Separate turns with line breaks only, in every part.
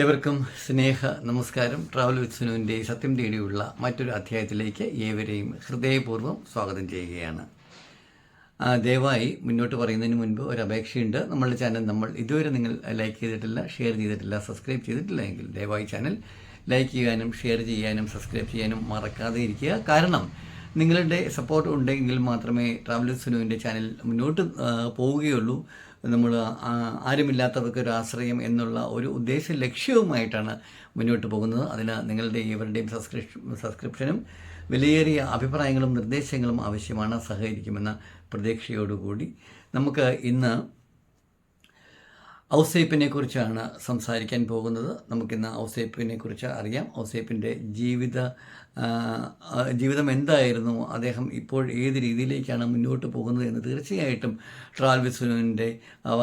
ഏവർക്കും സ്നേഹ നമസ്കാരം. Travel with സുനുവിന്റെ സത്യം തേടിയുള്ള മറ്റൊരു അധ്യായത്തിലേക്ക് ഏവരെയും ഹൃദയപൂർവം സ്വാഗതം ചെയ്യുകയാണ്. ദയവായി മുന്നോട്ട് പറയുന്നതിന് മുൻപ് ഒരു അപേക്ഷയുണ്ട് നമ്മളുടെ ചാനൽ നമ്മൾ ഇതുവരെ നിങ്ങൾ ലൈക്ക് ചെയ്തിട്ടില്ല ഷെയർ ചെയ്തിട്ടില്ല സബ്സ്ക്രൈബ് ചെയ്തിട്ടില്ല എങ്കിൽ ദയവായി ചാനൽ ലൈക്ക് ചെയ്യാനും ഷെയർ ചെയ്യാനും സബ്സ്ക്രൈബ് ചെയ്യാനും മറക്കാതെ ഇരിക്കുക. കാരണം നിങ്ങളുടെ സപ്പോർട്ട് ഉണ്ടെങ്കിൽ മാത്രമേ ട്രാവൽ സുനുവിന്റെ ചാനൽ മുന്നോട്ട് പോവുകയുള്ളൂ. നമ്മൾ ആരുമില്ലാത്തവർക്ക് ഒരു ആശ്രയം എന്നുള്ള ഒരു ഉദ്ദേശ ലക്ഷ്യവുമായിട്ടാണ് മുന്നോട്ട് പോകുന്നത്. അതിന് നിങ്ങളുടെ ഏവരുടെയും സബ്സ്ക്രിപ്ഷൻ സബ്സ്ക്രിപ്ഷനും വിലയേറിയ അഭിപ്രായങ്ങളും നിർദ്ദേശങ്ങളും ആവശ്യമാണ്. സഹകരിക്കുമെന്ന പ്രതീക്ഷയോടുകൂടി നമുക്ക് ഇന്ന് ഔസേപ്പിനെ കുറിച്ചാണ് സംസാരിക്കാൻ പോകുന്നത്. നമുക്കിന്ന് ഔസേപ്പിനെ കുറിച്ച് അറിയാം. ഔസേപ്പിന്റെ ജീവിത ജീവിതം എന്തായിരുന്നു? അദ്ദേഹം ഇപ്പോൾ ഏത് രീതിയിലേക്കാണ് മുന്നോട്ട് പോകുന്നത് എന്ന് തീർച്ചയായിട്ടും ട്രാൽ വിസുവിന്റെ അവ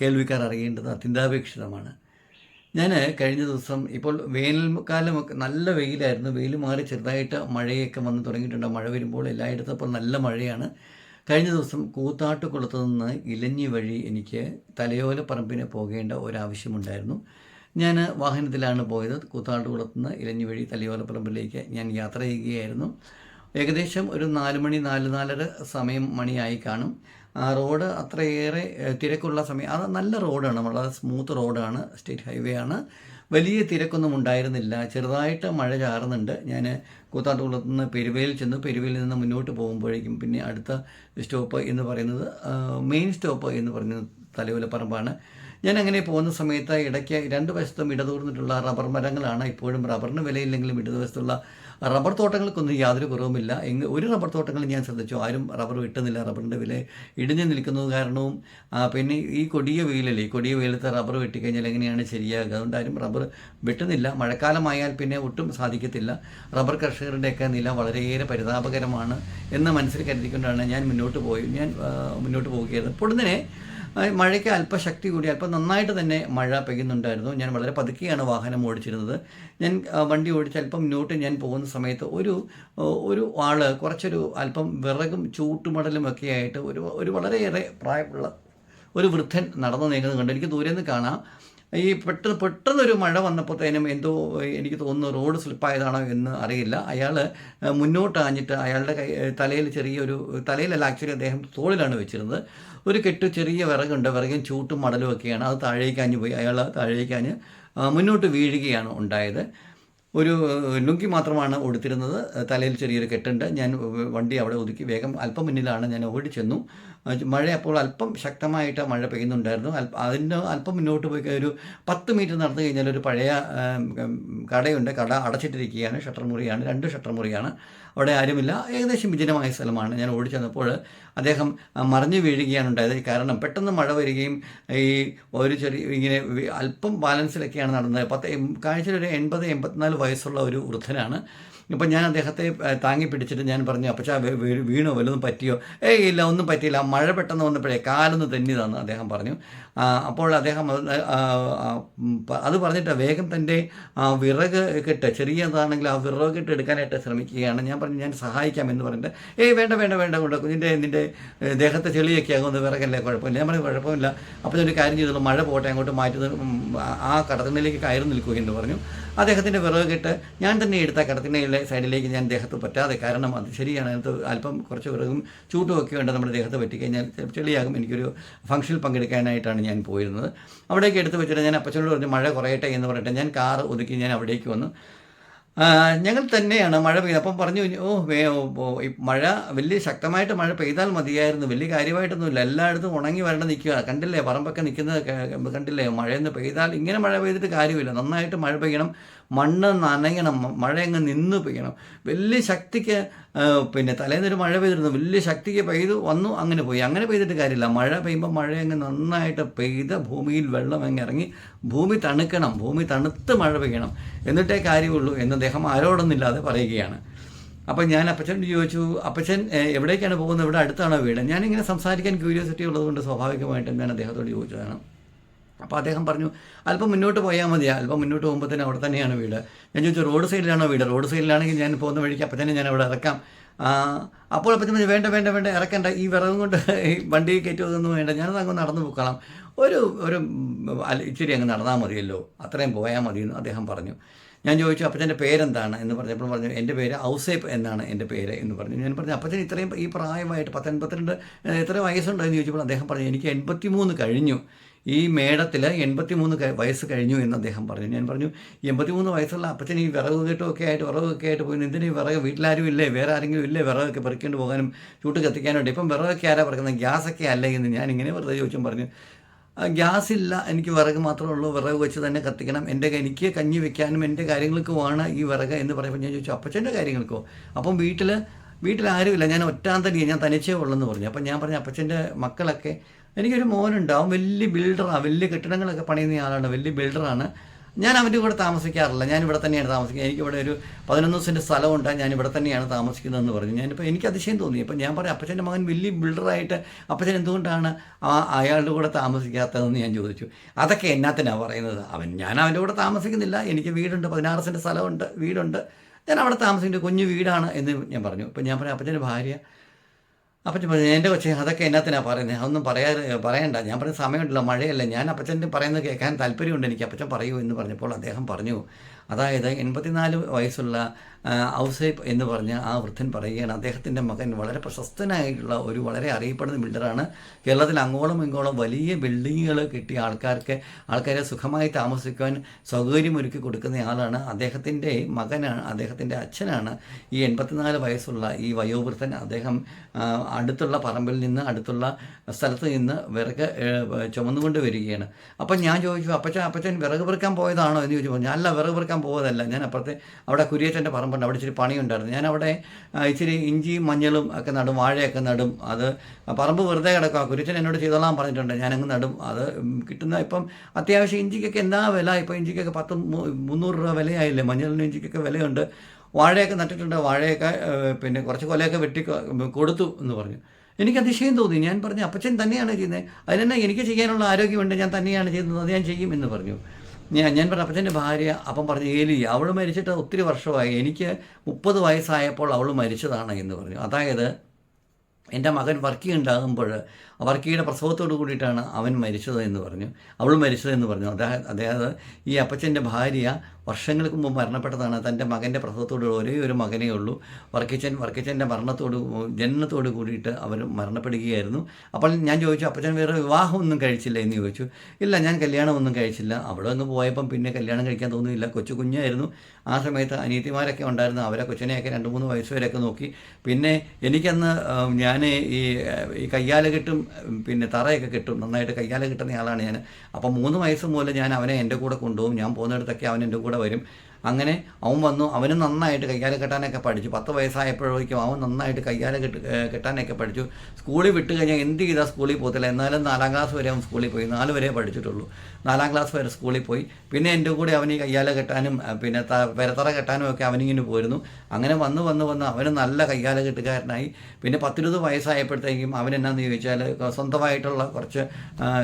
കേൾവിക്കാർ അറിയേണ്ടത് അത്യന്താപേക്ഷിതമാണ്. ഞാൻ കഴിഞ്ഞ ദിവസം ഇപ്പോൾ വേനൽക്കാലമൊക്കെ നല്ല വെയിലായിരുന്നു. വെയിൽ മാറി ചെറുതായിട്ട് മഴയൊക്കെ വന്ന് തുടങ്ങിയിട്ടുണ്ട്. മഴ വരുമ്പോൾ എല്ലായിടത്തും ഇപ്പോൾ നല്ല മഴയാണ്. കഴിഞ്ഞ ദിവസം കൂത്താട്ടുകുളത്ത് നിന്ന് ഇലഞ്ഞി വഴി എനിക്ക് തലയോല പറമ്പിന് പോകേണ്ട ഒരാവശ്യമുണ്ടായിരുന്നു. ഞാൻ വാഹനത്തിലാണ് പോയത്. കൂത്താട്ടുകുളത്ത് നിന്ന് ഇലഞ്ഞി വഴി തലയോല പറമ്പിലേക്ക് ഞാൻ യാത്ര ചെയ്യുകയായിരുന്നു. ഏകദേശം ഒരു നാല് മണി നാല് നാലര സമയം മണിയായി കാണും. ആ റോഡ് അത്രയേറെ തിരക്കുള്ള സമയം അത് നല്ല റോഡാണ്. വളരെ സ്മൂത്ത് റോഡാണ് സ്റ്റേറ്റ് ഹൈവേ ആണ് വലിയ തിരക്കൊന്നും ഉണ്ടായിരുന്നില്ല. ചെറുതായിട്ട് മഴ ചാറുന്നുണ്ട്. ഞാൻ കൂത്താട്ടുകുളത്ത് നിന്ന് പെരുവയിൽ ചെന്ന്. പെരുവയിൽ നിന്ന് മുന്നോട്ട് പോകുമ്പോഴേക്കും പിന്നെ അടുത്ത സ്റ്റോപ്പ് എന്ന് പറയുന്നത് മെയിൻ സ്റ്റോപ്പ് എന്ന് പറയുന്നത് തലയോലപ്പറമ്പാണ്. ഞാൻ അങ്ങനെ പോകുന്ന സമയത്ത് ഇടയ്ക്ക് രണ്ട് വശത്തും ഇടതൂർന്നിട്ടുള്ള റബ്ബർ മരങ്ങളാണ്. ഇപ്പോഴും റബ്ബറിന് വിലയില്ലെങ്കിലും ഇടതുവശത്തുള്ള റബ്ബർ തോട്ടങ്ങൾക്കൊന്നും യാതൊരു കുറവുമില്ല. എങ്ങ് ഒരു റബ്ബർ തോട്ടങ്ങൾ ഞാൻ ശ്രദ്ധിച്ചു. ആരും റബ്ബർ വിട്ടുന്നില്ല റബ്ബറിന്റെ വില ഇടിഞ്ഞു നിൽക്കുന്നത് കാരണവും പിന്നെ ഈ കൊടിയ വെയിലല്ലേ കൊടിയ വെയിലത്ത് റബ്ബർ വെട്ടിക്കഴിഞ്ഞാൽ എങ്ങനെയാണ് ശരിയാകുക? അതുകൊണ്ട് ആരും റബ്ബർ വെട്ടുന്നില്ല. മഴക്കാലമായാൽ പിന്നെ ഒട്ടും സാധിക്കത്തില്ല. റബ്ബർ കർഷകരുടെയൊക്കെ നില വളരെയേറെ പരിതാപകരമാണ് എന്ന് മനസ്സിൽ കരുതിക്കൊണ്ടാണ് ഞാൻ മുന്നോട്ട് പോയി ഞാൻ മുന്നോട്ട് പോവുകയായിരുന്നു. പൊടുന്നനെ മഴയ്ക്ക് അല്പശക്തി കൂടി അല്പം നന്നായിട്ട് തന്നെ മഴ പെയ്യുന്നുണ്ടായിരുന്നു. ഞാൻ വളരെ പതുക്കെയാണ് വാഹനം ഓടിച്ചിരുന്നത്. ഞാൻ വണ്ടി ഓടിച്ച് അല്പം മുന്നോട്ട് ഞാൻ പോകുന്ന സമയത്ത് ഒരു ഒരു ആൾ കുറച്ചൊരു അല്പം വിറകും ചൂട്ടുമടലും ഒക്കെ ആയിട്ട് ഒരു ഒരു വളരെയേറെ പ്രായമുള്ള ഒരു വൃദ്ധൻ നടന്നു നീങ്ങുന്നത് കണ്ട്. എനിക്ക് ദൂരെ നിന്ന് കാണാം. ഈ പെട്ടെന്ന് പെട്ടെന്നൊരു മഴ വന്നപ്പോഴത്തേനും എന്തോ എനിക്ക് തോന്നുന്നു റോഡ് സ്ലിപ്പായതാണോ എന്ന് അറിയില്ല. അയാൾ മുന്നോട്ട് ആഞ്ഞിട്ട് അയാളുടെ കൈ തലയിൽ ചെറിയൊരു തലയിലല്ല ആക്ച്വലി അദ്ദേഹം തോളിലാണ് വെച്ചിരുന്നത്. ഒരു കെട്ട് ചെറിയ വിറകുണ്ട്. വിറകും ചൂട്ടും മടലും ഒക്കെയാണ്. അത് താഴേക്കാഞ്ഞ് പോയി. അയാൾ താഴേക്കാഞ്ഞ് മുന്നോട്ട് വീഴുകയാണ് ഉണ്ടായത്. ഒരു ലുങ്കി മാത്രമാണ് ഉടുത്തിരുന്നത് തലയിൽ ചെറിയൊരു കെട്ടുണ്ട്. ഞാൻ വണ്ടി അവിടെ ഒതുക്കി വേഗം അല്പം മുന്നിലാണ് ഞാൻ ഓടിച്ചെന്നു. മഴ അപ്പോൾ അല്പം ശക്തമായിട്ട് മഴ പെയ്യുന്നുണ്ടായിരുന്നു. അല്പ അതിന്റെ അല്പം മുന്നോട്ട് പോയി ഒരു പത്ത് മീറ്റർ നടന്നു കഴിഞ്ഞാൽ ഒരു പഴയ കടയുണ്ട്. കട അടച്ചിട്ടിരിക്കുകയാണ്. ഷട്ടർ മുറിയാണ്. രണ്ട് ഷട്ടർ മുറിയാണ്. അവിടെ ആരുമില്ല. ഏകദേശം വിജനമായ സ്ഥലമാണ്. ഞാൻ ഓടിച്ചെന്നപ്പോൾ അദ്ദേഹം മറിഞ്ഞു വീഴുകയാണ് ഉണ്ടായത്. കാരണം പെട്ടെന്ന് മഴ വരികയും ഈ ഒരു ചെറിയ ഇങ്ങനെ അല്പം ബാലൻസിലൊക്കെയാണ് നടന്നത്. പത്ത് കാഴ്ചയിലൊരു എൺപത് എൺപത്തിനാല് വയസ്സുള്ള ഒരു വൃദ്ധനാണ്. ഇപ്പം ഞാൻ അദ്ദേഹത്തെ താങ്ങി പിടിച്ചിട്ട് ഞാൻ പറഞ്ഞു അപ്പച്ചാ വീണോ? വല്ലതും പറ്റിയോ? ഏയ് ഇല്ല ഒന്നും പറ്റിയില്ല. മഴ പെട്ടെന്ന് വന്നപ്പോഴേ കാലൊന്ന് തെന്നിയതാന്ന് അദ്ദേഹം പറഞ്ഞു. അപ്പോൾ അദ്ദേഹം അത് പറഞ്ഞിട്ട് വേഗം തന്റെ വിറക് കെട്ട് ചെറിയതാണെങ്കിൽ ആ വിറക് കെട്ട് എടുക്കാനായിട്ട് ശ്രമിക്കുകയാണ്. ഞാൻ പറഞ്ഞു ഞാൻ സഹായിക്കാം എന്ന് പറഞ്ഞിട്ട് ഏയ് വേണ്ട വേണ്ട വേണ്ട കൊണ്ട് കുഞ്ഞിന്റെ നിന്റെ ദേഹത്തെ ചെളിയൊക്കെ ആകുമെന്ന് വിറകല്ലേ കുഴപ്പമില്ല. ഞാൻ പറഞ്ഞു കുഴപ്പമില്ല. അപ്പോൾ ഒരു കാര്യം ചെയ്തോളൂ മഴ പോട്ടെ അങ്ങോട്ട് മാറ്റി ആ- കടത്തിനിലേക്ക് കയറി നിൽക്കുക എന്ന് പറഞ്ഞു. അദ്ദേഹത്തിന്റെ വിറകിട്ട് കെട്ട് ഞാൻ തന്നെ എടുത്ത കടത്തിനയിലെ സൈഡിലേക്ക് ഞാൻ ദേഹത്ത് പറ്റാതെ കാരണം അത് ശരിയാണ്. അതിനകത്ത് അല്പം കുറച്ച് വിറകും ചൂട്ടും ഒക്കെ ഉണ്ട് നമ്മുടെ ദേഹത്ത് പറ്റിക്കഴിഞ്ഞാൽ ചെളിയാകും. എനിക്കൊരു ഫംഗ്ഷനിൽ പങ്കെടുക്കാനായിട്ടാണ് ഞാൻ പോയിരുന്നത്. അവിടേക്ക് എടുത്ത് വെച്ചിട്ട് ഞാൻ അപ്പച്ചനോട് പറഞ്ഞു മഴ കുറയട്ടെ എന്ന് പറഞ്ഞിട്ട് ഞാൻ കാർ ഒതുക്കി ഞാൻ അവിടേക്ക് വന്നു. ഞങ്ങൾ തന്നെയാണ് മഴ പെയ്ത് അപ്പം പറഞ്ഞു ഓ മഴ വലിയ ശക്തമായിട്ട് മഴ പെയ്താൽ മതിയായിരുന്നു. വലിയ കാര്യമായിട്ടൊന്നുമില്ല. എല്ലായിടത്തും ഉണങ്ങി വരണ്ട നിൽക്കുക. കണ്ടില്ലേ? പറമ്പൊക്കെ നിൽക്കുന്നത് കണ്ടില്ലേ? മഴയൊന്ന് പെയ്താൽ ഇങ്ങനെ മഴ പെയ്തിട്ട് കാര്യമില്ല. നന്നായിട്ട് മഴ പെയ്യണം. മണ്ണ് നനയണം മഴയങ്ങ് നിന്ന് പെയ്യണം. വലിയ ശക്തിക്ക് പിന്നെ തലേന്നൊരു മഴ പെയ്തിരുന്നു വലിയ ശക്തിക്ക് പെയ്തു വന്നു അങ്ങനെ പോയി. അങ്ങനെ പെയ്തിട്ട് കാര്യമില്ല. മഴ പെയ്യുമ്പോൾ മഴ അങ്ങ് നന്നായിട്ട് പെയ്ത ഭൂമിയിൽ വെള്ളം അങ്ങ് ഇറങ്ങി ഭൂമി തണുക്കണം ഭൂമി തണുത്ത് മഴ പെയ്യണം. എന്നിട്ടേ കാര്യമുള്ളൂ എന്ന് അദ്ദേഹം ആരോടൊന്നില്ലാതെ പറയുകയാണ്. അപ്പം ഞാൻ അപ്പച്ചനോട് ചോദിച്ചു അപ്പച്ചൻ എവിടേക്കാണ് പോകുന്നത്? ഇവിടെ അടുത്താണോ വീട്? ഞാനിങ്ങനെ സംസാരിക്കാൻ ക്യൂരിയോസിറ്റി ഉള്ളതുകൊണ്ട് സ്വാഭാവികമായിട്ടും ഞാൻ അദ്ദേഹത്തോട് ചോദിച്ചതാണ്. അപ്പോൾ അദ്ദേഹം പറഞ്ഞു അല്പം മുന്നോട്ട് പോയാൽ മതി. അല്പം മുന്നോട്ട് പോകുമ്പോൾ തന്നെ അവിടെ തന്നെയാണ് വീട്. ഞാൻ ചോദിച്ചു റോഡ് സൈഡിലാണോ വീട്? റോഡ് സൈഡിലാണെങ്കിൽ ഞാൻ പോകുന്ന വഴിക്ക് അപ്പം തന്നെ ഞാൻ അവിടെ ഇറക്കാം അപ്പോൾ അപ്പം തന്നെ വേണ്ട വേണ്ട വേണ്ട ഇറക്കണ്ട. ഈ വിറകും കൊണ്ട് ഈ വണ്ടി കയറ്റുമതൊന്നും വേണ്ട. ഞാനത് അങ്ങ് നടന്നു പോക്കണം ഒരു ഒരു ഇച്ചിരി അങ്ങ് നടന്നാൽ മതിയല്ലോ. അത്രയും പോയാൽ മതി എന്ന് അദ്ദേഹം പറഞ്ഞു. ഞാൻ ചോദിച്ചു അപ്പച്ചന്റെ പേരെന്താണ്? എന്ന് പറഞ്ഞപ്പോൾ പറഞ്ഞു എന്റെ പേര് ഔസേപ്പ് എന്നാണ് എന്റെ പേര് എന്ന് പറഞ്ഞു. ഞാൻ പറഞ്ഞു അപ്പച്ചൻ ഇത്രയും ഈ പ്രായമായിട്ട് പത്തൊൻപത്തിരണ്ട് എത്ര വയസ്സുണ്ടോ എന്ന് ചോദിച്ചപ്പോൾ അദ്ദേഹം പറഞ്ഞു എനിക്ക് എൺപത്തി മൂന്ന് കഴിഞ്ഞു. ഈ മേടത്തിൽ എൺപത്തി മൂന്ന് വയസ്സ് കഴിഞ്ഞു എന്ന് അദ്ദേഹം പറഞ്ഞു. ഞാൻ പറഞ്ഞു എൺപത്തി മൂന്ന് വയസ്സുള്ള അപ്പച്ചൻ ഈ വിറക് കെട്ടുമൊക്കെ ആയിട്ട് വിറകൊക്കെ ആയിട്ട് പോയി എന്തിനാ ഈ വിറക് വീട്ടിലാരും ഇല്ലേ? വേറെ ആരെങ്കിലും ഇല്ലേ വിറകൊക്കെ പെറുക്കിക്കൊണ്ട് പോകാനും ചൂട്ട് കത്തിക്കാനും ഉണ്ട് ഇപ്പം വിറകൊക്കെ ആരാ പറയുന്നത് ഗ്യാസൊക്കെ അല്ലേ എന്ന് ഞാൻ ഇങ്ങനെ വെറുതെ ചോദിച്ചും പറഞ്ഞു ഗ്യാസ് ഇല്ല എനിക്ക് വിറക് മാത്രമേ ഉള്ളൂ. വിറക് വെച്ച് തന്നെ കത്തിക്കണം. എന്റെ എനിക്ക് കഞ്ഞി വെക്കാനും എന്റെ വേണം ഈ വിറക് എന്ന് പറയുമ്പോൾ ഞാൻ ചോദിച്ചു അപ്പച്ചന്റെ കാര്യങ്ങൾക്കോ? അപ്പം വീട്ടിൽ വീട്ടിൽ ആരുമില്ല ഞാൻ ഒറ്റാന്തടിയാണ് ഞാൻ തനിച്ചേ ഉള്ളെന്ന് പറഞ്ഞു. അപ്പം ഞാൻ പറഞ്ഞു അപ്പച്ചന്റെ മക്കളൊക്കെ എനിക്കൊരു മോനുണ്ട് അവൻ വലിയ ബിൽഡറാണ് വലിയ കെട്ടിടങ്ങളൊക്കെ പണിയുന്ന ആളാണ് വലിയ ബിൽഡറാണ് ഞാൻ അവന്റെ കൂടെ താമസിക്കാറില്ല ഞാൻ തന്നെയാണ് താമസിക്കുന്നത്. എനിക്കിവിടെ ഒരു പതിനൊന്ന് ദിവസത്തിന്റെ സ്ഥലമുണ്ട് ഞാൻ ഇവിടെ തന്നെയാണ് താമസിക്കുന്നതെന്ന് പറഞ്ഞു. ഞാനിപ്പോൾ എനിക്ക് അതിശയം തോന്നി. അപ്പം ഞാൻ പറഞ്ഞു അപ്പച്ചന്റെ മകൻ വലിയ ബിൽഡറായിട്ട് അപ്പച്ചൻ എന്തുകൊണ്ടാണ് ആ അയാളുടെ കൂടെ താമസിക്കാത്തതെന്ന് ഞാൻ ചോദിച്ചു. അതൊക്കെ എന്നാത്തിനാണ് പറയുന്നത്? അവൻ ഞാൻ അവന്റെ കൂടെ താമസിക്കുന്നില്ല. എനിക്ക് വീടുണ്ട് പതിനാറ് സെന്റ് സ്ഥലമുണ്ട് വീടുണ്ട്. ഞാൻ അവിടെ താമസിക്കുന്നത് കുഞ്ഞു വീടാണ് എന്ന് ഞാൻ പറഞ്ഞു. ഇപ്പം ഞാൻ പറയാം അപ്പച്ചന്റെ ഭാര്യ അപ്പച്ചൻ പറഞ്ഞു എന്റെ കൊച്ചി അതൊക്കെ എന്നാത്തിനാണ് പറയുന്നത് അതൊന്നും പറയാ പറയണ്ട. ഞാൻ പറഞ്ഞ സമയമുണ്ടല്ലോ മഴയല്ല. ഞാൻ അപ്പച്ചന്റെ പറയുന്നത് കേൾക്കാൻ താല്പര്യമുണ്ട് എനിക്ക്. അപ്പച്ചൻ പറയൂ എന്ന് പറഞ്ഞപ്പോൾ അദ്ദേഹം പറഞ്ഞു അതായത് എൺപത്തിനാല് വയസ്സുള്ള ഔസൈബ് എന്ന് പറഞ്ഞ ആ വൃദ്ധൻ പറയുകയാണ് അദ്ദേഹത്തിന്റെ മകൻ വളരെ പ്രശസ്തനായിട്ടുള്ള ഒരു വളരെ അറിയപ്പെടുന്ന ബിൽഡറാണ്. കേരളത്തിൽ അങ്ങോളം ഇങ്ങോളം വലിയ ബിൽഡിങ്ങുകൾ കിട്ടിയ ആൾക്കാർക്ക് ആൾക്കാരെ സുഖമായി താമസിക്കുവാൻ സൗകര്യമൊരുക്കി കൊടുക്കുന്ന ആളാണ്. അദ്ദേഹത്തിന്റെ മകനാണ് അദ്ദേഹത്തിന്റെ അച്ഛനാണ് ഈ എൺപത്തിനാല് വയസ്സുള്ള ഈ വയോവൃദ്ധൻ. അദ്ദേഹം അടുത്തുള്ള പറമ്പിൽ നിന്ന് അടുത്തുള്ള സ്ഥലത്ത് നിന്ന് വിറക് ചുമന്നുകൊണ്ട് വരികയാണ്. അപ്പം ഞാൻ ചോദിച്ചു അപ്പച്ചൻ അപ്പച്ചൻ വിറക് പെറുക്കാൻ പോയതാണോ? എന്ന് ചോദിച്ചു അല്ല വിറക് പെറുക്കാൻ പോയതല്ല ഞാൻ അപ്പുറത്തെ അവിടെ കുരിയച്ചന്റെ പറമ്പുണ്ട് അവിടെ ഇച്ചിരി പണിയുണ്ടായിരുന്നു. ഞാൻ അവിടെ ഇച്ചിരി ഇഞ്ചിയും മഞ്ഞളും ഒക്കെ നടും വാഴയൊക്കെ നടും. അത് പറമ്പ് വെറുതെ കിടക്കുക കുര്യച്ചൻ എന്നോട് ചെയ്തോളാൻ പറഞ്ഞിട്ടുണ്ട്. ഞാനങ്ങ് നടും. അത് കിട്ടുന്ന ഇപ്പം അത്യാവശ്യം ഇഞ്ചിക്കൊക്കെ എന്താ വില? ഇപ്പോൾ ഇഞ്ചിക്കൊക്കെ പത്ത് മുന്നൂറ് രൂപ വിലയായില്ലേ? മഞ്ഞളിനും ഇഞ്ചിക്കൊക്കെ വിലയുണ്ട്. വാഴയൊക്കെ നട്ടിട്ടുണ്ട്. വാഴയൊക്കെ പിന്നെ കുറച്ച് കൊലയൊക്കെ വെട്ടി കൊടുത്തു എന്ന് പറഞ്ഞു. എനിക്ക് അതിശയം തോന്നി. ഞാൻ പറഞ്ഞു അപ്പച്ചൻ തന്നെയാണ് ചെയ്യുന്നത്. അതിനെന്നെ എനിക്ക് ചെയ്യാനുള്ള ആരോഗ്യമുണ്ട്. ഞാൻ തന്നെയാണ് ചെയ്യുന്നത്. അത് ഞാൻ ചെയ്യും എന്ന് പറഞ്ഞു. ഞാൻ ഞാൻ പറഞ്ഞ അപ്പച്ചന്റെ ഭാര്യ അപ്പം പറഞ്ഞു ഏലി അവൾ മരിച്ചിട്ട് ഒത്തിരി വർഷമായി. എനിക്ക് മുപ്പത് വയസ്സായപ്പോൾ അവൾ മരിച്ചതാണ് എന്ന് പറഞ്ഞു. അതായത് എന്റെ മകൻ വർക്കി ഉണ്ടാകുമ്പോൾ വർക്കിയുടെ പ്രസവത്തോട് കൂടിയിട്ടാണ് അവൻ മരിച്ചത് എന്ന് പറഞ്ഞു. അവൾ മരിച്ചത് എന്ന് പറഞ്ഞു. അദ്ദേഹം അദ്ദേഹം ഈ അപ്പച്ചന്റെ ഭാര്യ വർഷങ്ങൾക്ക് മുമ്പ് മരണപ്പെട്ടതാണ്. തന്റെ മകന്റെ പ്രസവത്തോട് ഒരേ ഒരു മകനേ ഉള്ളൂ. വർക്കിച്ചൻ വർക്കിച്ചന്റെ മരണത്തോട് ജനനത്തോട് കൂടിയിട്ട് അവർ മരണപ്പെടുകയായിരുന്നു. അപ്പോൾ ഞാൻ ചോദിച്ചു അപ്പച്ചൻ വേറെ വിവാഹമൊന്നും കഴിച്ചില്ല? എന്ന് ചോദിച്ചു. ഇല്ല ഞാൻ കല്യാണമൊന്നും കഴിച്ചില്ല. അവിടെ ഒന്ന് പോയപ്പം പിന്നെ കല്യാണം കഴിക്കാൻ തോന്നിയില്ല കൊച്ചു കുഞ്ഞായിരുന്നു. ആ സമയത്ത് അനീതിമാരൊക്കെ ഉണ്ടായിരുന്നു. അവരെ കൊച്ചിനെയൊക്കെ രണ്ട് മൂന്ന് വയസ്സ് വരെയൊക്കെ നോക്കി. പിന്നെ എനിക്കന്ന് ഞാൻ ഈ ഈ കയ്യാല കെട്ടും ഉം, പിന്നെ തറയൊക്കെ കിട്ടും നന്നായിട്ട് കൈകാലം കിട്ടുന്ന ആളാണ് ഞാൻ. അപ്പോൾ മൂന്ന് വയസ്സ് മുതൽ ഞാൻ അവനെ എന്റെ കൂടെ കൊണ്ടുപോകും. ഞാൻ പോകുന്നിടത്തൊക്കെ അവൻ എന്റെ കൂടെ വരും. അങ്ങനെ അവൻ വന്നു. അവനും നന്നായിട്ട് കൈകാലം കെട്ടാനൊക്കെ പഠിച്ചു. പത്ത് വയസ്സായപ്പോഴേക്കും അവൻ നന്നായിട്ട് കൈകാലം കെട്ട് കെട്ടാനൊക്കെ പഠിച്ചു. സ്കൂളിൽ വിട്ട് കഴിഞ്ഞാൽ എന്ത് ചെയ്താൽ സ്കൂളിൽ പോകത്തില്ല. എന്നാലും നാലാം ക്ലാസ് വരെ അവൻ സ്കൂളിൽ പോയി. നാല് വരെ പഠിച്ചിട്ടുള്ളൂ. നാലാം ക്ലാസ് വരെ സ്കൂളിൽ പോയി. പിന്നെ എന്റെ കൂടെ അവന് കയ്യാല കെട്ടാനും പിന്നെ പെരത്തറ കെട്ടാനും ഒക്കെ അവനിങ്ങനെ പോയിരുന്നു. അങ്ങനെ വന്ന് വന്ന് വന്ന് അവന് നല്ല കയ്യാല കെട്ടുകാരനായി. പിന്നെ പത്തിരുപത് വയസ്സായപ്പോഴത്തേക്കും അവൻ എന്നാന്ന് ചോദിച്ചാൽ സ്വന്തമായിട്ടുള്ള കുറച്ച്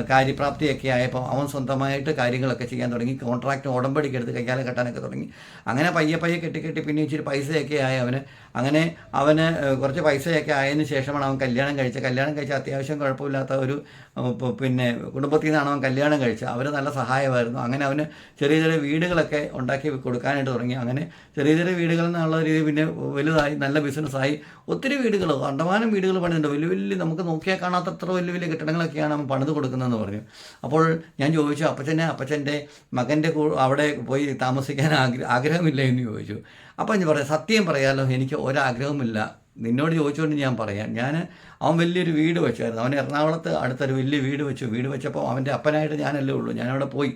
കാര്യപ്രാപ്തിയൊക്കെ ആയപ്പോൾ അവൻ സ്വന്തമായിട്ട് കാര്യങ്ങളൊക്കെ ചെയ്യാൻ തുടങ്ങി. കോൺട്രാക്ട് ഉടമ്പടിക്കെടുത്ത് കയ്യാല കെട്ടാനൊക്കെ തുടങ്ങി. അങ്ങനെ പയ്യെ പയ്യെ കെട്ടി കെട്ടി പിന്നെ ഇച്ചിരി പൈസയൊക്കെ ആയി അവന്. അങ്ങനെ അവന് കുറച്ച് പൈസയൊക്കെ ആയതിനു ശേഷമാണ് അവൻ കല്യാണം കഴിച്ചത്. കല്യാണം കഴിച്ച അത്യാവശ്യം കുഴപ്പമില്ലാത്ത ഒരു പിന്നെ കുടുംബത്തിൽ നിന്നാണ് അവൻ കല്യാണം കഴിച്ചത്. അവർ നല്ല സഹായമായിരുന്നു. അങ്ങനെ അവന് ചെറിയ ചെറിയ വീടുകളൊക്കെ ഉണ്ടാക്കി കൊടുക്കാനായിട്ട് തുടങ്ങി. അങ്ങനെ ചെറിയ ചെറിയ വീടുകൾ എന്നുള്ള രീതി പിന്നെ വലുതായി നല്ല ബിസിനസ്സായി. ഒത്തിരി വീടുകൾ കണ്ടമാനം വീടുകൾ പണിതുണ്ട് വലിയ വലിയ നമുക്ക് നോക്കിയാൽ കാണാത്ത അത്ര വലിയ വലിയ കെട്ടിടങ്ങളൊക്കെയാണ് അവൻ പണിത് കൊടുക്കുന്നതെന്ന് പറഞ്ഞു. അപ്പോൾ ഞാൻ ചോദിച്ചു അപ്പച്ചനെ അപ്പച്ചന്റെ മകന്റെ അവിടെ പോയി താമസിക്കാൻ ആഗ്ര ആഗ്രഹമില്ല? എന്ന് ചോദിച്ചു. അപ്പം ഞാൻ പറയാം സത്യം പറയാമല്ലോ എനിക്ക് ഒരാഗ്രഹമില്ല നിന്നോട് ചോദിച്ചുകൊണ്ട് ഞാൻ പറയാം. ഞാൻ അവൻ വലിയൊരു വീട് വെച്ചായിരുന്നു. അവൻ എറണാകുളത്ത് അടുത്തൊരു വലിയ വീട് വെച്ചു. വീട് വെച്ചപ്പോൾ അവന്റെ അപ്പനായിട്ട് ഞാനല്ലേ ഉള്ളൂ. ഞാനവിടെ പോയി.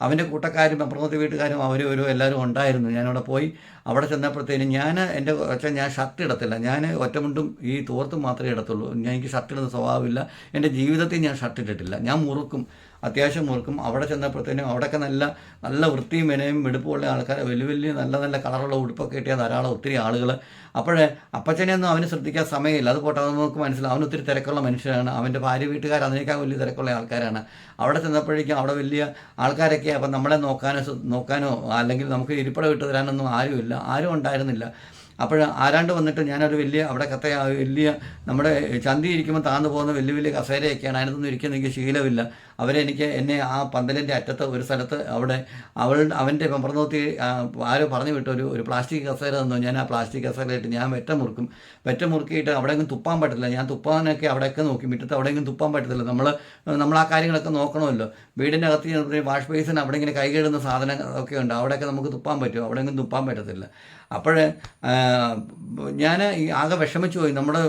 അവന്റെ കൂട്ടക്കാരും അപ്പുറത്തെ വീട്ടുകാരും അവരും ഒരു എല്ലാവരും ഉണ്ടായിരുന്നു. ഞാനവിടെ പോയി. അവിടെ ചെന്നപ്പോഴത്തേനും ഞാൻ എന്റെ ഒച്ച ഞാൻ ഷർട്ട് ഇടത്തില്ല. ഞാൻ ഒറ്റമുണ്ടും ഈ തോർത്തും മാത്രമേ ഇടത്തുള്ളൂ. ഞാൻ എനിക്ക് ഷർട്ട് ഇടുന്ന സ്വഭാവമില്ല. എന്റെ ജീവിതത്തിൽ ഞാൻ ഷർട്ട് ഇട്ടിട്ടില്ല. ഞാൻ മുറുക്കും. അത്യാവശ്യം മുറുക്കും. അവിടെ ചെന്നപ്പോഴത്തേനും അവിടെയൊക്കെ നല്ല നല്ല വൃത്തിയും വിനയും വെടുപ്പുള്ള ആൾക്കാർ വലിയ വലിയ നല്ല നല്ല കളറുള്ള ഉടുപ്പൊക്കെ കിട്ടിയ ധാരാളം ഒത്തിരി ആളുകൾ അപ്പോഴേ അപ്പച്ചനെയൊന്നും അവന് ശ്രദ്ധിക്കാൻ സമയമില്ല. അത് പോട്ടെ നമുക്ക് മനസ്സിലാവും. അവൻ ഒത്തിരി തിരക്കുള്ള മനുഷ്യനാണ് അവന്റെ ഭാര്യ വീട്ടുകാർ അതിനേക്കാൾ വലിയ തിരക്കുള്ള ആൾക്കാരാണ്. അവിടെ ചെന്നപ്പോഴേക്കും അവിടെ വലിയ ആൾക്കാരൊക്കെ അപ്പം നമ്മളെ നോക്കാനോ നോക്കാനോ അല്ലെങ്കിൽ നമുക്ക് ഇരിപ്പട വിട്ട് തരാനൊന്നും ആരുമില്ല. ആരും ഉണ്ടായിരുന്നില്ല. അപ്പോൾ ആരാണ്ട് വന്നിട്ട് ഞാനൊരു വലിയ അവിടെ കത്ത വലിയ നമ്മുടെ ചന്തി ഇരിക്കുമ്പോൾ താന്നു പോകുന്ന വലിയ വലിയ കസേരയൊക്കെയാണ്. അതിനകത്തൊന്നും ഇരിക്കുന്ന എനിക്ക് ശീലമില്ല. അവരെ എനിക്ക് എന്നെ ആ പന്തലിന്റെ അറ്റത്ത് ഒരു സ്ഥലത്ത് അവിടെ അവൾ അവന്റെ പമ്പർന്നോത്തി ആരോ പറഞ്ഞു വിട്ട ഒരു ഒരു പ്ലാസ്റ്റിക് കസേര തന്നു. ഞാൻ ആ പ്ലാസ്റ്റിക് കസേരയിട്ട് ഞാൻ വെറ്റ മുറുക്കും. വെറ്റ മുറുക്കിയിട്ട് അവിടെയെങ്കിലും തുപ്പാൻ പറ്റില്ല ഞാൻ തുപ്പാനൊക്കെ അവിടെയൊക്കെ നോക്കി. മുറ്റത്ത് അവിടെയെങ്കിലും തുപ്പാൻ പറ്റത്തില്ല. നമ്മൾ നമ്മൾ ആ കാര്യങ്ങളൊക്കെ നോക്കണമല്ലോ. വീടിന്റെ അകത്ത് വാഷ് ബേസിന് അവിടെ ഇങ്ങനെ കൈ കഴുകുന്ന സാധനം ഒക്കെ ഉണ്ട്. അവിടെയൊക്കെ നമുക്ക് തുപ്പാൻ പറ്റും. അവിടെയെങ്കിലും തുപ്പാൻ പറ്റത്തില്ല. അപ്പോൾ ഞാൻ ആകെ വിഷമിച്ചു പോയി. നമ്മുടെ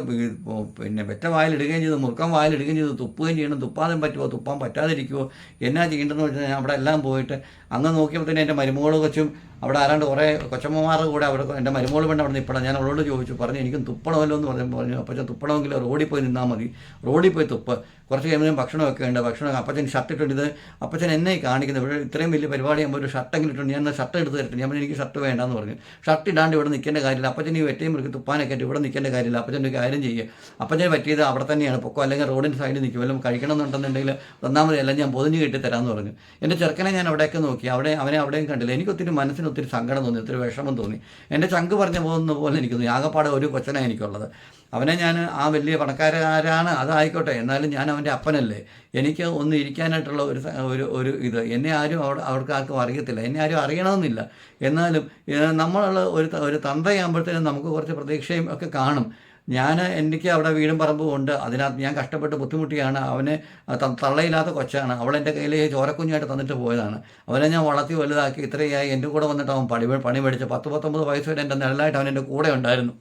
പിന്നെ വെറ്റ വായിലിടുകയും ചെയ്തു മുറുക്കം വായിലിടുകയും ചെയ്തു തുപ്പുകയും ചെയ്യണം. തുപ്പാതെ പറ്റുമോ തുപ്പാൻ പറ്റാതിരിക്കുമോ എന്നാ ചെയ്യേണ്ടതെന്ന് വെച്ചാൽ ഞാൻ അവിടെ എല്ലാം പോയിട്ട് അങ്ങ് നോക്കിയപ്പോൾ തന്നെ എന്റെ മരുമോൾ കൊച്ചും അവിടെ ആരാണ്ട് കുറേ കൊച്ചമ്മമാരുടെ കൂടെ അവിടെ എന്റെ മരുമോൾ പെണ്ണ് അവിടെ നിൽപ്പണം ഞാൻ അവളോട് ചോദിച്ചു പറഞ്ഞു എനിക്കും തുപ്പണമല്ലോ എന്ന് പറഞ്ഞു പറഞ്ഞു അപ്പച്ചൻ തുപ്പണമെങ്കിൽ റോഡിൽ പോയി നിന്നാൽ മതി. റോഡിൽ പോയി തുപ്പ്. കുറച്ച് കഴിയുമ്പോൾ ഭക്ഷണമൊക്കെ ഉണ്ട്. ഭക്ഷണം അപ്പച്ചൻ ഷർട്ട് ഇട്ടുണ്ട് അപ്പച്ചൻ എന്നെ കാണിക്കുന്നത് ഇവിടെ ഇത്രയും വലിയ പരിപാടി ആകുമ്പോൾ ഒരു ഷർട്ടെങ്കിലും ഇട്ടുണ്ട് ഞാൻ ഷർട്ട് എടുത്ത് തരട്ടെ? ഞാൻ എനിക്ക് ഷർട്ട് വേണ്ടാന്ന് പറഞ്ഞു. ഷർട്ട് ഇടാണ്ട് ഇവിടെ നിൽക്കേണ്ട കാര്യമില്ല. അപ്പച്ചൻ ഈ വെറ്റയും മുറുക്കി തുപ്പാനൊക്കെ ആയിട്ട് ഇവിടെ നിൽക്കേണ്ട കാര്യമില്ല. അപ്പച്ചന്റെ കാര്യം ചെയ്യുക അപ്പച്ചന് പറ്റിയത് അവിടെ തന്നെയാണ്. പൊക്കോ അല്ലെങ്കിൽ റോഡിന്റെ സൈഡിൽ നിൽക്കും വല്ലതും കഴിക്കണമെന്നുണ്ടെന്നുണ്ടെങ്കിൽ ഒന്നാമത് എല്ലാം ഞാൻ പൊതിഞ്ഞ് കെട്ടി തരാമെന്ന് പറഞ്ഞു. എന്റെ ചെറുക്കനെ ഞാൻ അവിടെയൊക്കെ നോക്കി. അവിടെ അവനെ അവിടെയും കണ്ടില്ല. എനിക്ക് ഒത്തിരി മനസ്സിന് ഒത്തിരി സങ്കടം തോന്നി ഒത്തിരി വിഷമം തോന്നി. എന്റെ ചങ്ക് പറഞ്ഞു പോകുന്ന പോലെ എനിക്ക് തോന്നി. ആകെപ്പാടെ ഒരു കൊച്ചനാണ് എനിക്കുള്ളത്. അവനെ ഞാൻ ആ വലിയ പണക്കാരാണ് അതായിക്കോട്ടെ. എന്നാലും ഞാൻ അവന്റെ അപ്പനല്ലേ. എനിക്ക് ഒന്ന് ഇരിക്കാനായിട്ടുള്ള ഒരു ഒരു ഒരു ഇത്. എന്നെ ആരും അവിടെ അവർക്ക് ആർക്കും അറിയത്തില്ല. എന്നെ ആരും അറിയണമെന്നില്ല. എന്നാലും നമ്മളുള്ള ഒരു ഒരു തന്തയാകുമ്പോഴത്തേനും നമുക്ക് കുറച്ച് പ്രതീക്ഷയും ഒക്കെ കാണും. ഞാൻ എനിക്ക് അവിടെ വീടും പറമ്പും ഉണ്ട്. അതിനകത്ത് ഞാൻ കഷ്ടപ്പെട്ട് ബുദ്ധിമുട്ടിയാണ്. അവനെ തള്ളയില്ലാത്ത കൊച്ചാണ്. അവൾ എന്റെ കയ്യിൽ ചോരക്കുഞ്ഞായിട്ട് തന്നിട്ട് പോയതാണ്. അവനെ ഞാൻ വളർത്തി വലുതാക്കി ഇത്രയായി. എന്റെ കൂടെ വന്നിട്ട് അവൻ പണി പണി മേടിച്ച് പത്ത് പത്തൊമ്പത് വയസ്സ് വരെ എന്റെ നിഴലായിട്ട് അവൻ എന്റെ കൂടെ ഉണ്ടായിരുന്നു.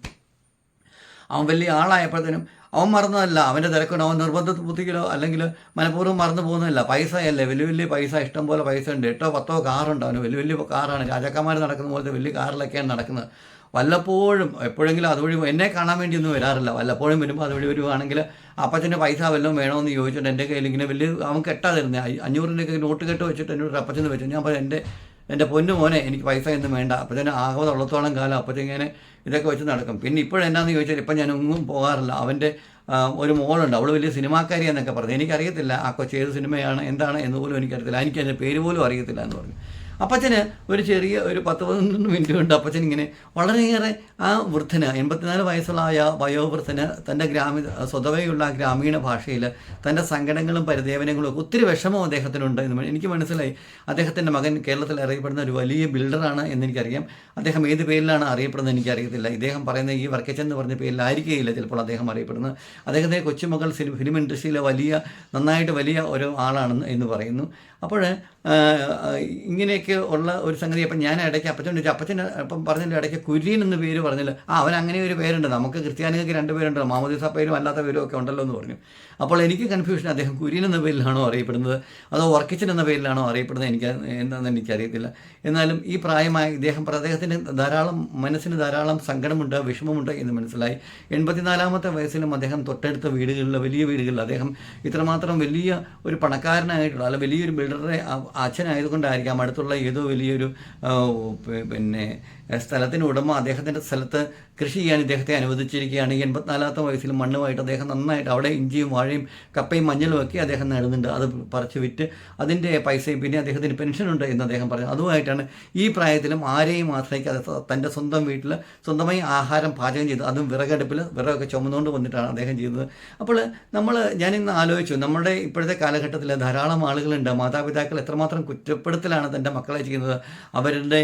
അവൻ വലിയ ആളായപ്പോഴത്തേനും അവൻ മറന്നതല്ല അവന്റെ തിരക്കുണ്ട്. അവൻ നിർബന്ധ ബുദ്ധിക്കലോ അല്ലെങ്കിൽ മനഃപൂർവം മറന്നു പോകുന്നതല്ല. പൈസയല്ലേ വലിയ വലിയ പൈസ ഇഷ്ടം പോലെ പൈസ ഉണ്ട്. എട്ടോ പത്തോ കാറുണ്ട് അവന്. വലിയ വലിയ കാറാണ്. രാജാക്കന്മാർ നടക്കുന്ന പോലത്തെ വലിയ കാറിലൊക്കെയാണ് നടക്കുന്നത്. വല്ലപ്പോഴും എപ്പോഴെങ്കിലും അതുവഴി എന്നെ കാണാൻ വേണ്ടിയൊന്നും വരാറില്ല. വല്ലപ്പോഴും വരുമ്പോൾ അതുവഴി വരുവാണെങ്കിൽ അപ്പച്ചന്റെ പൈസ വല്ലതും വേണമെന്ന് ചോദിച്ചിട്ട് എന്റെ കയ്യിൽ ഇങ്ങനെ വലിയ അവൻ കെട്ടാതിരുന്നേ. അഞ്ഞൂറിന്റെയൊക്കെ നോട്ട് കെട്ട് വെച്ചിട്ട് എന്നോട് അപ്പച്ചൻ വെച്ചു. ഞാൻ പറഞ്ഞു എന്റെ എന്റെ പൊന്നു മോനെ എനിക്ക് പൈസ ഒന്നും വേണ്ട. അപ്പത്തേനും ആകെ ഉള്ളത്തോളം കാലം അപ്പത്തേങ്ങനെ ഇതൊക്കെ വെച്ച് നടക്കും. പിന്നെ ഇപ്പോഴെന്നാന്ന് ചോദിച്ചാൽ ഇപ്പം ഞാൻ ഒന്നും പോകാറില്ല അവന്റെ ഒരു മോളുണ്ട്. അവൾ വലിയ സിനിമാക്കാരി എന്നൊക്കെ പറഞ്ഞു. എനിക്കറിയത്തില്ല ആ കൊച്ചു ഏത് സിനിമയാണ് എന്താണ് എന്ന് പോലും എനിക്കറിയത്തില്ല. എനിക്ക് അതിന്റെ പേര് പോലും അറിയത്തില്ല എന്ന് പറഞ്ഞു. അപ്പച്ചന് ഒരു ചെറിയ ഒരു പത്ത് പതിനൊന്ന് മിനിറ്റ് കൊണ്ട് അപ്പച്ചൻ ഇങ്ങനെ വളരെയേറെ ആ വൃദ്ധന് എൺപത്തിനാല് വയസ്സുള്ള ആ വയോവൃദ്ധന് തന്റെ ഗ്രാമീ സ്വതവേയുള്ള ആ ഗ്രാമീണ ഭാഷയിൽ തന്റെ സങ്കടങ്ങളും പരിദേവനങ്ങളും ഒക്കെ ഒത്തിരി വിഷമം അദ്ദേഹത്തിനുണ്ട് എന്ന് എനിക്ക് മനസ്സിലായി. അദ്ദേഹത്തിന്റെ മകൻ കേരളത്തിൽ അറിയപ്പെടുന്ന ഒരു വലിയ ബിൽഡറാണ് എന്നെനിക്കറിയാം അദ്ദേഹം ഏത് പേരിലാണ് അറിയപ്പെടുന്നത് എനിക്കറിയത്തില്ല. ഇദ്ദേഹം പറയുന്ന ഈ വർക്കച്ചൻ എന്ന് പറഞ്ഞ പേരിലായിരിക്കുകയില്ല ചിലപ്പോൾ അദ്ദേഹം അറിയപ്പെടുന്നത്. അദ്ദേഹത്തെ കൊച്ചുമകൾ ഫിലിം ഇൻഡസ്ട്രിയിലെ വലിയ നന്നായിട്ട് വലിയ ഒരു ആളാണെന്ന് എന്ന് പറയുന്നു. അപ്പോൾ ഇങ്ങനെയൊക്കെ ഉള്ള ഒരു സംഗതി. അപ്പം ഞാൻ ഇടയ്ക്ക് അപ്പച്ചൻ ഒരു അപ്പച്ചൻ അപ്പം പറഞ്ഞില്ല ഇടയ്ക്ക് കുര്യൻ എന്ന് പേര് പറഞ്ഞില്ല. ആ അവൻ അങ്ങനെ ഒരു പേരുണ്ട്. നമുക്ക് ക്രിസ്ത്യാനികൾക്ക് രണ്ട് പേരുണ്ട്. മാമോദിസ പേരും അല്ലാത്ത പേരും ഒക്കെ ഉണ്ടല്ലോ എന്ന് പറഞ്ഞു. അപ്പോൾ എനിക്ക് കൺഫ്യൂഷൻ അദ്ദേഹം കുര്യൻ എന്ന പേരിലാണോ അറിയപ്പെടുന്നത്? അതോ വർക്കിച്ചൻ എന്ന പേരിലാണോ അറിയപ്പെടുന്നത്? എനിക്ക് എന്താണെന്ന് എനിക്കറിയത്തില്ല. എന്നാലും ഈ പ്രായമായ ഇദ്ദേഹം അദ്ദേഹത്തിന് ധാരാളം മനസ്സിന് ധാരാളം സങ്കടമുണ്ട് വിഷമമുണ്ട് എന്ന് മനസ്സിലായി. എൺപത്തിനാലാമത്തെ വയസ്സിലും അദ്ദേഹം തൊട്ടടുത്ത വീടുകളിൽ വലിയ വീടുകളിൽ അദ്ദേഹം ഇത്രമാത്രം വലിയ ഒരു പണക്കാരനായിട്ടുള്ള അല്ല വലിയൊരു ബിൽഡറുടെ അച്ഛനായതുകൊണ്ടായിരിക്കാം അടുത്തുള്ള ഏതോ വലിയൊരു പിന്നെ സ്ഥലത്തിന് ഉടമ അദ്ദേഹത്തിന്റെ സ്ഥലത്ത് കൃഷി ചെയ്യാൻ ഇദ്ദേഹത്തെ അനുവദിച്ചിരിക്കുകയാണ്. എൺപത്തിനാലാമത്തെ വയസ്സിൽ മണ്ണുമായിട്ട് അദ്ദേഹം നന്നായിട്ട് അവിടെ ഇഞ്ചിയും വാഴയും കപ്പയും മഞ്ഞളും ഒക്കെ അദ്ദേഹം നേടുന്നുണ്ട്. അത് പറിച്ച് വിറ്റ് അതിന്റെ പൈസയും പിന്നെ അദ്ദേഹത്തിന് പെൻഷനുണ്ട് എന്ന് അദ്ദേഹം പറഞ്ഞു. അതുമായിട്ടാണ് ഈ പ്രായത്തിലും ആരെയും ആശ്രയിക്കാതെ തന്റെ സ്വന്തം വീട്ടിൽ സ്വന്തമായി ആഹാരം പാചകം ചെയ്ത് അതും വിറകടുപ്പിൽ വിറകൊക്കെ ചുമന്നുകൊണ്ട് വന്നിട്ടാണ് അദ്ദേഹം ചെയ്തത് അപ്പോൾ നമ്മൾ ഞാനിന്ന് ആലോചിച്ചു നമ്മുടെ ഇപ്പോഴത്തെ കാലഘട്ടത്തിൽ ധാരാളം ആളുകളുണ്ട്. മാതാപിതാക്കൾ എത്രമാത്രം കുറ്റപ്പെടുത്തലാണ് തന്റെ മക്കളെ ചെയ്യുന്നത്. അവരുടെ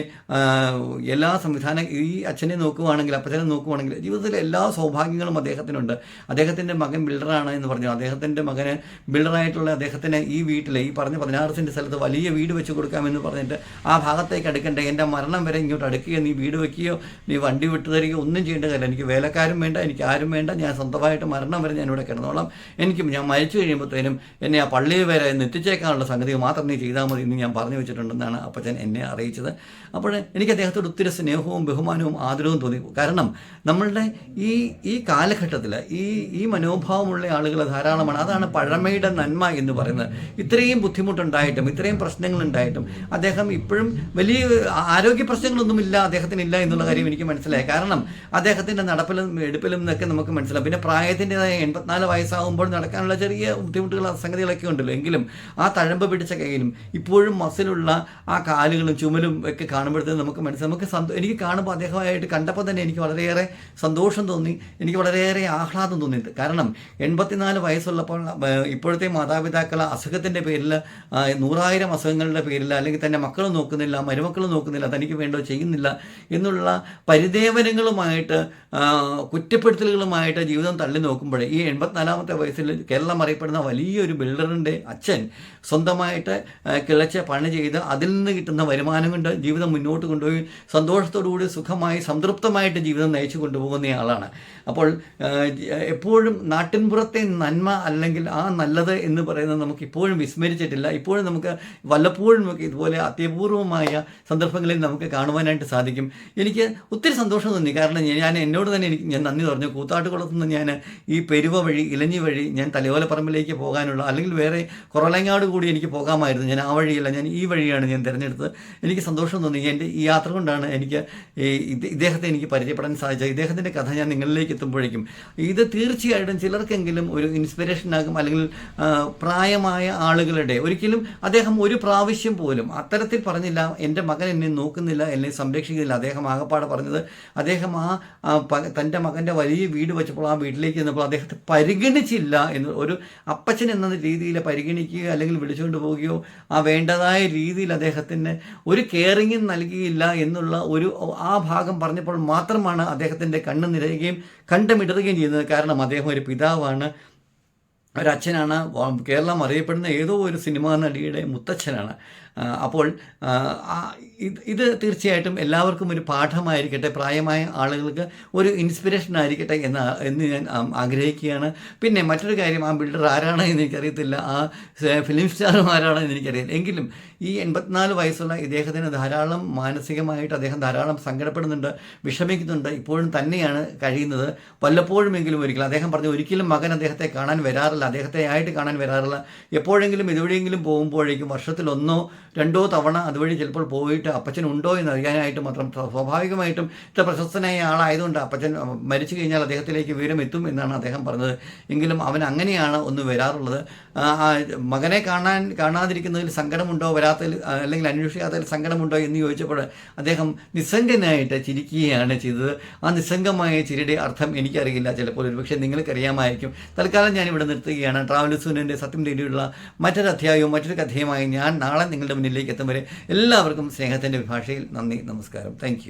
എല്ലാ സംവിധാന ഈ അച്ഛനെ നോക്കുവാണെങ്കിൽ അപ്പച്ചനെ നോക്കുവാണെങ്കിൽ ജീവിതത്തിലെ എല്ലാ സൗഭാഗ്യങ്ങളും അദ്ദേഹത്തിനുണ്ട്. അദ്ദേഹത്തിന്റെ മകൻ ബിൽഡറാണ് എന്ന് പറഞ്ഞു. അദ്ദേഹത്തിന്റെ മകന് ബിൽഡറായിട്ടുള്ള അദ്ദേഹത്തിന് ഈ വീട്ടിൽ ഈ പറഞ്ഞ പതിനാറ് സെന്റ് സ്ഥലത്ത് വലിയ വീട് വെച്ച് കൊടുക്കാമെന്ന് പറഞ്ഞിട്ട് ആ ഭാഗത്തേക്ക് അടുക്കണ്ട? എന്റെ മരണം വരെ ഇങ്ങോട്ട് അടുക്കുകയോ നീ വീട് വയ്ക്കുകയോ നീ വണ്ടി വിട്ടു തരികയോ ഒന്നും ചെയ്യേണ്ട എനിക്ക് വേലക്കാരും വേണ്ട എനിക്ക് ആരും വേണ്ട. ഞാൻ സ്വന്തമായിട്ട് മരണം വരെ ഞാൻ ഇവിടെ കിടന്നോളാം. എനിക്ക് ഞാൻ മരിച്ചു കഴിയുമ്പോഴത്തേനും എന്നെ ആ പള്ളിയിൽ വരെ എത്തിച്ചേക്കാനുള്ള സംഗതി മാത്രം നീ ചെയ്താൽ മതി എന്ന് ഞാൻ പറഞ്ഞു വെച്ചിട്ടുണ്ടെന്നാണ് അപ്പച്ചൻ എന്നെ അറിയിച്ചത്. അപ്പോൾ എനിക്ക് അദ്ദേഹത്തോട് ഒത്തിരി സ്നേഹവും ബഹുമാനവും ആദരവും തോന്നി. കാരണം നമ്മളുടെ ഈ ഈ കാലഘട്ടത്തിൽ ഈ ഈ മനോഭാവമുള്ള ആളുകൾ ധാരാളമാണ്. അതാണ് പഴമയുടെ നന്മ എന്ന് പറയുന്നത്. ഇത്രയും ബുദ്ധിമുട്ടുണ്ടായിട്ടും ഇത്രയും പ്രശ്നങ്ങളുണ്ടായിട്ടും അദ്ദേഹം ഇപ്പോഴും വലിയ ആരോഗ്യ പ്രശ്നങ്ങളൊന്നുമില്ല അദ്ദേഹത്തിനില്ല എന്നുള്ള കാര്യം എനിക്ക് മനസ്സിലായി. കാരണം അദ്ദേഹത്തിന്റെ നടപ്പിലും എടുപ്പിലും എന്നൊക്കെ നമുക്ക് മനസ്സിലാവും. പിന്നെ പ്രായത്തിന്റെതായ എൺപത്തിനാല് വയസ്സാകുമ്പോൾ നടക്കാനുള്ള ചെറിയ ബുദ്ധിമുട്ടുകൾ സംഗതികളൊക്കെ ഉണ്ടല്ലോ. എങ്കിലും ആ തഴമ്പ് പിടിച്ച കയ്യിലും ഇപ്പോഴും മസിലുള്ള ആ കാലുകളും ചുമലും ഒക്കെ കാണുമ്പോഴത്തേക്കും നമുക്ക് മനസ്സിൽ നമുക്ക് സന്തോ എനിക്ക് കാണുമ്പോൾ അദ്ദേഹമായിട്ട് കണ്ടപ്പോൾ തന്നെ എനിക്ക് വളരെയേറെ സന്തോഷം തോന്നി. എനിക്ക് വളരെയേറെ ആഹ്ലാദം തോന്നി കാരണം എൺപത്തിനാല് വയസ്സുള്ളപ്പോൾ ഇപ്പോഴത്തെ മാതാപിതാക്കൾ അസുഖത്തിന്റെ പേരിൽ നൂറായിരം അസുഖങ്ങളുടെ പേരിൽ അല്ലെങ്കിൽ തന്നെ മക്കൾ നോക്കുന്നില്ല മരുമക്കൾ നോക്കുന്നില്ല തനിക്ക് വേണ്ടോ ചെയ്യുന്നില്ല എന്നുള്ള പരിദേവനങ്ങളുമായിട്ട് കുറ്റപ്പെടുത്തലുകളുമായിട്ട് ജീവിതം തള്ളി നോക്കുമ്പോൾ ഈ എൺപത്തിനാലാമത്തെ വയസ്സിൽ കേരളം അറിയപ്പെടുന്ന വലിയൊരു ബിൽഡറിന്റെ അച്ഛൻ സ്വന്തമായിട്ട് കിളച്ച് പണി ചെയ്ത് അതിൽ നിന്ന് കിട്ടുന്ന വരുമാനം കൊണ്ട് ജീവിതം മുന്നോട്ട് കൊണ്ടുപോയി സന്തോഷത്തോടുകൂടി സുഖമായി സംതൃപ്തമായിട്ട് ജീവിതം നയിച്ചു കൊണ്ടുപോകുന്നയാളാണ് അപ്പോൾ എപ്പോഴും നാട്ടിൻപുറത്തെ നന്മ അല്ലെങ്കിൽ ആ നല്ലത് എന്ന് പറയുന്നത് നമുക്ക് ഇപ്പോഴും വിസ്മരിച്ചിട്ടില്ല. ഇപ്പോഴും നമുക്ക് വല്ലപ്പോഴും നമുക്ക് ഇതുപോലെ അത്യപൂർവമായ സന്ദർഭങ്ങളിൽ നമുക്ക് കാണുവാനായിട്ട് സാധിക്കും. എനിക്ക് ഒത്തിരി സന്തോഷം തോന്നി. കാരണം ഞാൻ- എന്നോട് തന്നെ എനിക്ക് ഞാൻ നന്ദി പറഞ്ഞു. കൂത്താട്ടുകുളത്തു നിന്ന് ഞാൻ ഈ പെരുവ വഴി ഇലഞ്ഞി വഴി ഞാൻ തലയോലപ്പറമ്പിലേക്ക് പോകാനുള്ള അല്ലെങ്കിൽ വേറെ കുറളങ്ങാട് കൂടി എനിക്ക് പോകാമായിരുന്നു. ഞാൻ ആ വഴിയല്ല ഞാൻ ഈ വഴിയാണ് ഞാൻ തിരഞ്ഞെടുത്തത്. എനിക്ക് സന്തോഷം തോന്നി. എന്റെ ഈ യാത്ര കൊണ്ടാണ് എനിക്ക് ഇദ്ദേഹത്തെ എനിക്ക് പരിചയപ്പെടാൻ സാധിച്ചത്. ഇദ്ദേഹത്തിന്റെ കഥ ഞാൻ നിങ്ങളിലേക്ക് എത്തുമ്പോഴേക്കും. ഇത് തീർച്ചയായിട്ടും ചിലർക്കെങ്കിലും ഒരു ഇൻസ്പിറേഷൻ ആകും. അല്ലെങ്കിൽ പ്രായമായ ആളുകളുടെ ഒരിക്കലും അദ്ദേഹം ഒരു പ്രാവശ്യം പോലും അത്തരത്തിൽ പറഞ്ഞില്ല എന്റെ മകൻ എന്നെ നോക്കുന്നില്ല എന്നെ സംരക്ഷിക്കുന്നില്ല. അദ്ദേഹം ആകപ്പാടെ പറഞ്ഞത് അദ്ദേഹം ആ തന്റെ മകന്റെ വലിയ വീട് വെച്ചപ്പോൾ ആ വീട്ടിലേക്ക് ചെന്നപ്പോൾ അദ്ദേഹത്തെ പരിഗണിച്ചില്ല എന്ന് ഒരു അപ്പച്ചൻ എന്ന രീതിയിൽ പരിഗണിക്കുകയോ അല്ലെങ്കിൽ വിളിച്ചുകൊണ്ട് പോവുകയോ ആ വേണ്ടതായ രീതിയിൽ അദ്ദേഹത്തിന് ഒരു കെയറിങ്ങും നൽകിയില്ല എന്നുള്ള ഒരു ആ ഭാഗം പറഞ്ഞപ്പോൾ മാത്രമാണ് അദ്ദേഹത്തിന്റെ കണ്ണ് നിറയുകയും കണ്ടുമിടുകയും ചെയ്യുന്നത്. കാരണം അദ്ദേഹം ഒരു പിതാവാണ് ഒരച്ഛനാണ്. കേരളം അറിയപ്പെടുന്ന ഏതോ ഒരു സിനിമാ നടിയുടെ മുത്തച്ഛനാണ്. അപ്പോൾ ഇത് തീർച്ചയായിട്ടും എല്ലാവർക്കും ഒരു പാഠമായിരിക്കട്ടെ പ്രായമായ ആളുകൾക്ക് ഒരു ഇൻസ്പിറേഷൻ ആയിരിക്കട്ടെ എന്ന് എന്ന് ഞാൻ ആഗ്രഹിക്കുകയാണ്. പിന്നെ മറ്റൊരു കാര്യം ആ ബിൽഡർ ആരാണ് എന്ന് എനിക്കറിയത്തില്ല ആ ഫിലിം സ്റ്റാറും ആരാണ് എന്ന് എനിക്കറിയില്ല. എങ്കിലും ഈ എൺപത്തിനാല് വയസ്സുള്ള ഇദ്ദേഹത്തിന് ധാരാളം മാനസികമായിട്ട് അദ്ദേഹം ധാരാളം സങ്കടപ്പെടുന്നുണ്ട് വിഷമിക്കുന്നുണ്ട്. ഇപ്പോഴും തന്നെയാണ് കഴിയുന്നത്. വല്ലപ്പോഴുമെങ്കിലും ഒരിക്കലും അദ്ദേഹം പറഞ്ഞു ഒരിക്കലും മകൻ അദ്ദേഹത്തെ കാണാൻ വരാറില്ല അദ്ദേഹത്തെ ആയിട്ട് കാണാൻ വരാറില്ല. എപ്പോഴെങ്കിലും ഇതുവഴിയെങ്കിലും പോകുമ്പോഴേക്കും വർഷത്തിലൊന്നോ രണ്ടോ തവണ അതുവഴി ചിലപ്പോൾ പോയിട്ട് അപ്പച്ചൻ ഉണ്ടോ എന്ന് അറിയാനായിട്ട് മാത്രം സ്വാഭാവികമായിട്ടും ഇത്ര പ്രശസ്തനായ ആളായതുകൊണ്ട് അപ്പച്ചൻ മരിച്ചു കഴിഞ്ഞാൽ അദ്ദേഹത്തിലേക്ക് വിവരം എത്തും എന്നാണ് അദ്ദേഹം പറഞ്ഞത്. എങ്കിലും അവൻ അങ്ങനെയാണ് ഒന്ന് വരാറുള്ളത്. മകനെ കാണാൻ കാണാതിരിക്കുന്നതിൽ സങ്കടമുണ്ടോ? വരാത്തതിൽ അല്ലെങ്കിൽ അന്വേഷിക്കാത്തതിൽ സങ്കടമുണ്ടോ എന്ന് ചോദിച്ചപ്പോൾ അദ്ദേഹം നിസ്സംഗനായിട്ട് ചിരിക്കുകയാണ് ചെയ്തത്. ആ നിസ്സംഗമായ ചിരിയുടെ അർത്ഥം എനിക്കറിയില്ല. ചിലപ്പോൾ ഒരുപക്ഷെ നിങ്ങൾക്കറിയാമായിരിക്കും. തൽക്കാലം ഞാൻ നിർത്തുകയാണ്. ട്രാവൽസൂനിന്റെ സത്യം തേടിയുള്ള മറ്റൊരു അധ്യായവും മറ്റൊരു കഥയുമായി ഞാൻ നാളെ നിങ്ങളുടെ മുന്നിലേക്ക് എത്തും വരെ എല്ലാവർക്കും സ്നേഹത്തിന്റെ ഭാഷയിൽ നന്ദി നമസ്കാരം. താങ്ക്